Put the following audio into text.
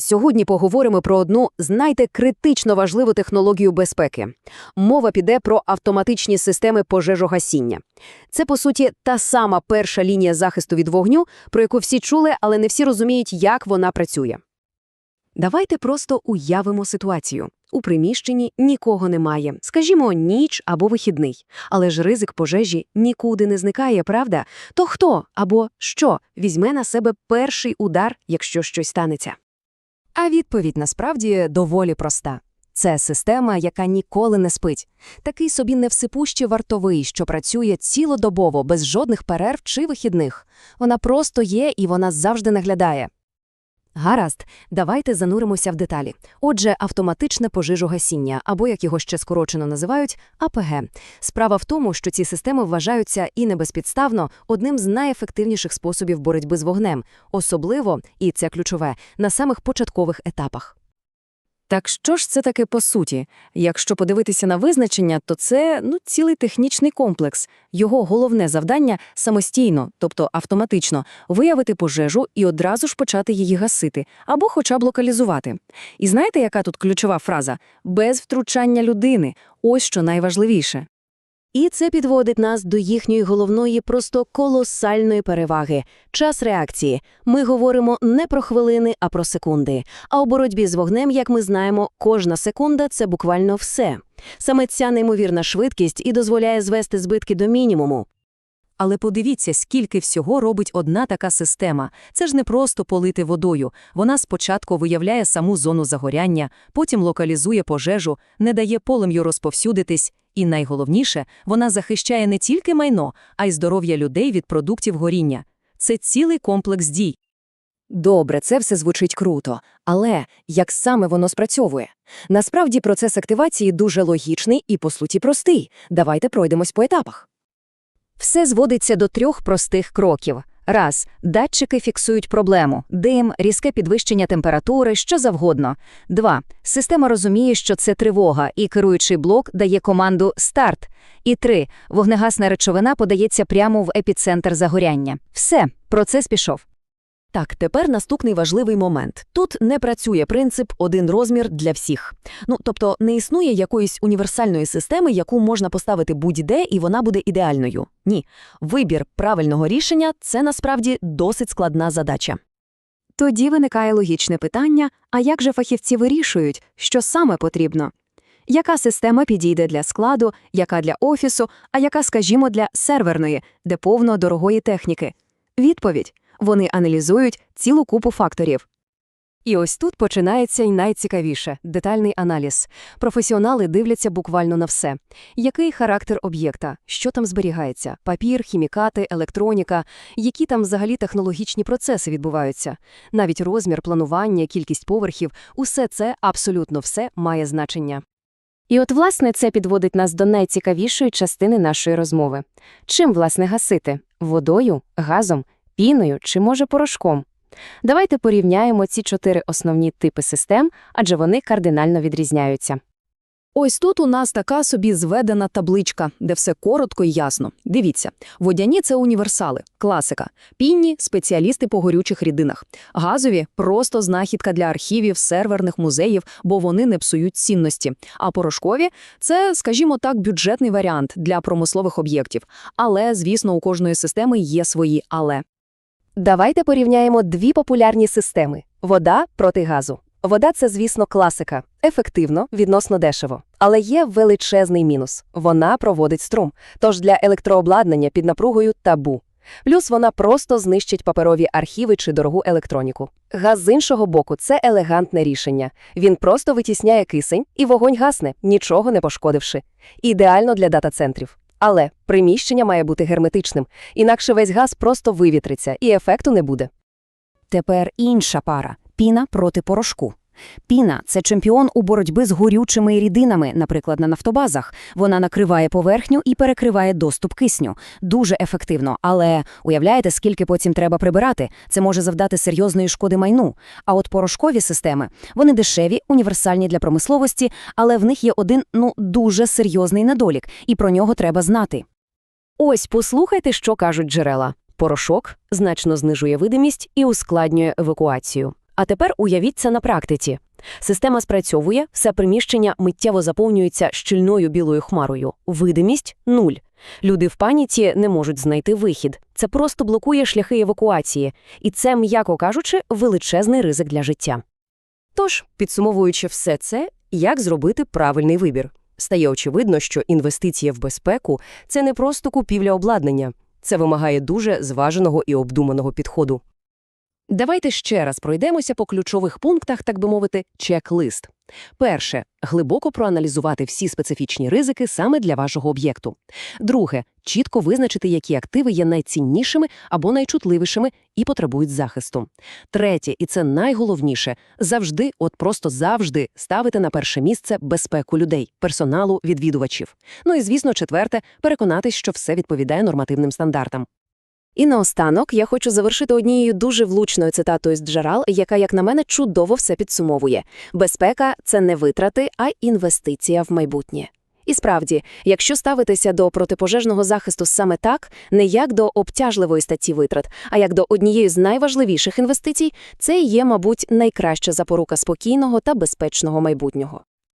Сьогодні поговоримо про одну, знайте, критично важливу технологію безпеки. Мова піде про автоматичні системи пожежогасіння. Це, по суті, та сама перша лінія захисту від вогню, про яку всі чули, але не всі розуміють, як вона працює. Давайте просто уявимо ситуацію. У приміщенні нікого немає, скажімо, ніч або вихідний. Але ж ризик пожежі нікуди не зникає, правда? То хто або що візьме на себе перший удар, якщо щось станеться? А відповідь насправді доволі проста. Це система, яка ніколи не спить. Такий собі невсипущий вартовий, що працює цілодобово, без жодних перерв чи вихідних. Вона просто є і вона завжди наглядає. Гаразд, давайте зануримося в деталі. Отже, автоматичне пожежогасіння, або як його ще скорочено називають, АПГ. Справа в тому, що ці системи вважаються і не безпідставно одним з найефективніших способів боротьби з вогнем, особливо, і це ключове, на самих початкових етапах. Так що ж це таке по суті? Якщо подивитися на визначення, то це ну, цілий технічний комплекс. Його головне завдання – самостійно, тобто автоматично, виявити пожежу і одразу ж почати її гасити, або хоча б локалізувати. І знаєте, яка тут ключова фраза? Без втручання людини. Ось що найважливіше. І це підводить нас до їхньої головної, просто колосальної переваги – час реакції. Ми говоримо не про хвилини, а про секунди. А у боротьбі з вогнем, як ми знаємо, кожна секунда – це буквально все. Саме ця неймовірна швидкість і дозволяє звести збитки до мінімуму. Але подивіться, скільки всього робить одна така система. Це ж не просто полити водою. Вона спочатку виявляє саму зону загоряння, потім локалізує пожежу, не дає полем'ю розповсюдитись. І найголовніше, вона захищає не тільки майно, а й здоров'я людей від продуктів горіння. Це цілий комплекс дій. Добре, це все звучить круто, але як саме воно спрацьовує? Насправді процес активації дуже логічний і, по суті, простий. Давайте пройдемось по етапах. Все зводиться до трьох простих кроків. Раз. Датчики фіксують проблему – дим, різке підвищення температури, що завгодно. Два. Система розуміє, що це тривога, і керуючий блок дає команду «Старт». І три. Вогнегасна речовина подається прямо в епіцентр загоряння. Все, процес пішов. Так, тепер наступний важливий момент. Тут не працює принцип «один розмір для всіх». Ну, тобто не існує якоїсь універсальної системи, яку можна поставити будь-де, і вона буде ідеальною. Ні. Вибір правильного рішення – це насправді досить складна задача. Тоді виникає логічне питання, а як же фахівці вирішують, що саме потрібно? Яка система підійде для складу, яка для офісу, а яка, скажімо, для серверної, де повно дорогої техніки? Відповідь – вони аналізують цілу купу факторів. І ось тут починається й найцікавіше – детальний аналіз. Професіонали дивляться буквально на все. Який характер об'єкта, що там зберігається, папір, хімікати, електроніка, які там взагалі технологічні процеси відбуваються. Навіть розмір, планування, кількість поверхів – усе це, абсолютно все, має значення. І от, власне, це підводить нас до найцікавішої частини нашої розмови. Чим, власне, гасити? Водою, газом, піною чи, може, порошком? Давайте порівняємо ці чотири основні типи систем, адже вони кардинально відрізняються. Ось тут у нас така собі зведена табличка, де все коротко і ясно. Дивіться, водяні – це універсали, класика. Пінні – спеціалісти по горючих рідинах. Газові – просто знахідка для архівів, серверних музеїв, бо вони не псують цінності. А порошкові – це, скажімо так, бюджетний варіант для промислових об'єктів. Але, звісно, у кожної системи є свої «але». Давайте порівняємо дві популярні системи – вода проти газу. Вода – це, звісно, класика. Ефективно, відносно дешево. Але є величезний мінус – вона проводить струм. Тож для електрообладнання під напругою – табу. Плюс вона просто знищить паперові архіви чи дорогу електроніку. Газ з іншого боку – це елегантне рішення. Він просто витісняє кисень, і вогонь гасне, нічого не пошкодивши. Ідеально для дата-центрів. Але приміщення має бути герметичним, інакше весь газ просто вивітриться, і ефекту не буде. Тепер інша пара – піна проти порошку. Піна – це чемпіон у боротьбі з горючими рідинами, наприклад, на нафтобазах. Вона накриває поверхню і перекриває доступ кисню. Дуже ефективно, але уявляєте, скільки потім треба прибирати? Це може завдати серйозної шкоди майну. А от порошкові системи, вони дешеві, універсальні для промисловості, але в них є один, ну, дуже серйозний недолік, і про нього треба знати. Ось послухайте, що кажуть джерела. Порошок значно знижує видимість і ускладнює евакуацію. А тепер уявіть це на практиці. Система спрацьовує, все приміщення миттєво заповнюється щільною білою хмарою. Видимість – нуль. Люди в паніці не можуть знайти вихід. Це просто блокує шляхи евакуації. І це, м'яко кажучи, величезний ризик для життя. Тож, підсумовуючи все це, як зробити правильний вибір? Стає очевидно, що інвестиція в безпеку – це не просто купівля обладнання. Це вимагає дуже зваженого і обдуманого підходу. Давайте ще раз пройдемося по ключових пунктах, так би мовити, чек-лист. Перше – глибоко проаналізувати всі специфічні ризики саме для вашого об'єкту. Друге – чітко визначити, які активи є найціннішими або найчутливішими і потребують захисту. Третє, і це найголовніше – завжди, от просто завжди ставити на перше місце безпеку людей, персоналу, відвідувачів. Ну і, звісно, четверте – переконатись, що все відповідає нормативним стандартам. І наостанок я хочу завершити однією дуже влучною цитатою з Джерал, яка, як на мене, чудово все підсумовує. Безпека – це не витрати, а інвестиція в майбутнє. І справді, якщо ставитися до протипожежного захисту саме так, не як до обтяжливої статті витрат, а як до однієї з найважливіших інвестицій, це є, мабуть, найкраща запорука спокійного та безпечного майбутнього.